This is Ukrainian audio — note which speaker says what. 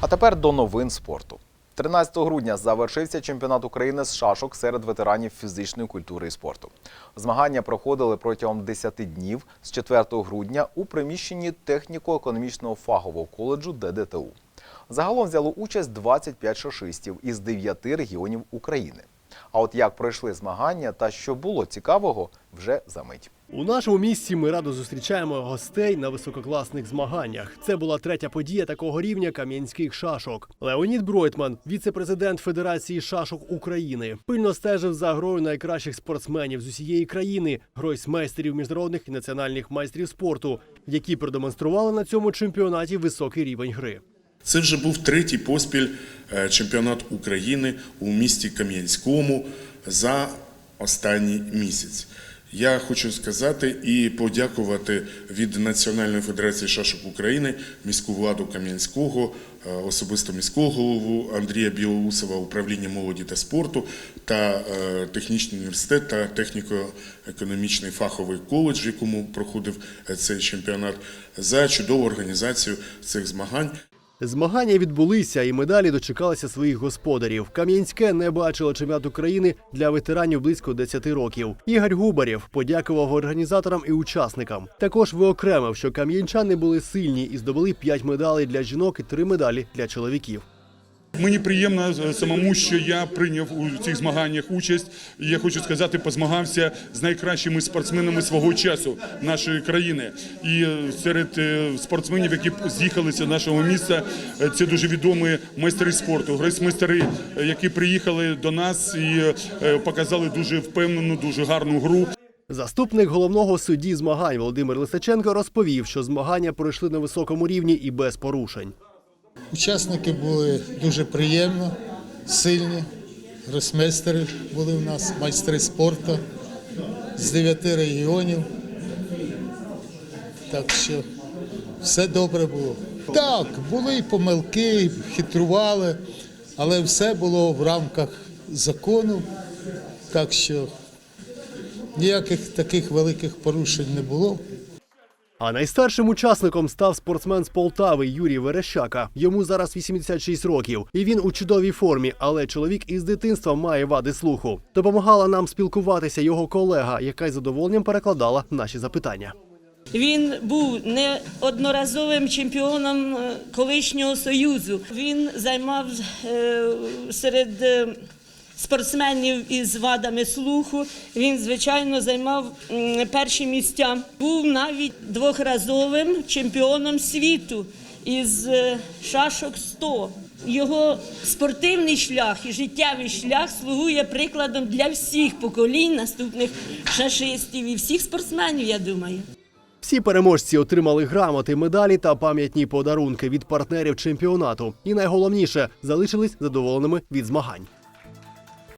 Speaker 1: А тепер до новин спорту. 13 грудня завершився чемпіонат України з шашок серед ветеранів фізичної культури і спорту. Змагання проходили протягом 10 днів з 4 грудня у приміщенні техніко-економічного фахового коледжу ДДТУ. Загалом взяло участь 25 шашистів із 9 регіонів України. А от як пройшли змагання та що було цікавого, вже за мить.
Speaker 2: У нашому місті ми радо зустрічаємо гостей на висококласних змаганнях. Це була третя подія такого рівня кам'янських шашок. Леонід Бройтман, віце-президент Федерації шашок України, пильно стежив за грою найкращих спортсменів з усієї країни, гройсмейстерів міжнародних і національних майстрів спорту, які продемонстрували на цьому чемпіонаті високий рівень гри.
Speaker 3: Це вже був третій поспіль е, чемпіонат України у місті Кам'янському за останній місяць. Я хочу сказати і подякувати від Національної федерації шашок України міську владу Кам'янського, е, особисто міського голову Андрія Білоусова, управління молоді та спорту та е, технічний університет та техніко-економічний фаховий коледж, в якому проходив цей чемпіонат, за чудову організацію цих змагань.
Speaker 2: Змагання відбулися, і медалі дочекалися своїх господарів. Кам'янське не бачило чемпіонат України для ветеранів близько 10 років. Ігор Губарєв подякував організаторам і учасникам. Також виокремив, що кам'янчани були сильні і здобули 5 медалей для жінок і 3 медалі для чоловіків.
Speaker 4: Мені приємно е, самому, що я прийняв у цих змаганнях участь. Я хочу сказати, позмагався з найкращими спортсменами свого часу нашої країни. І е, серед е, спортсменів, які з'їхалися з нашого міста, це дуже відомі майстри спорту, грейсмейстери, які приїхали до нас і показали дуже впевнену, дуже гарну гру.
Speaker 2: Заступник головного судді змагань Володимир Лисаченко розповів, що змагання пройшли на високому рівні і без порушень.
Speaker 5: Учасники були дуже приємно, сильні. Гросмейстери були у нас, майстри спорту з дев'яти регіонів. Так що все добре було. Так, були і помилки, хитрували, але все було в рамках закону. Так що ніяких таких великих порушень не було.
Speaker 2: А найстаршим учасником став спортсмен з Полтави Юрій Верещака. Йому зараз 86 років, і він у чудовій формі. Але чоловік із дитинства має вади слуху. Допомагала нам спілкуватися його колега, яка із задоволенням перекладала наші запитання.
Speaker 6: Він був неодноразовим чемпіоном е, колишнього союзу. Він займав е, серед е, спортсменів із вадами слуху. Він звичайно займав перші місця. Був навіть двохразовим чемпіоном світу із е, шашок 100. Його спортивний шлях і життєвий шлях слугує прикладом для всіх поколінь наступних шашистів і всіх спортсменів, я думаю.
Speaker 2: Всі переможці отримали грамоти, медалі та пам'ятні подарунки від партнерів чемпіонату. І найголовніше залишились задоволеними від змагань.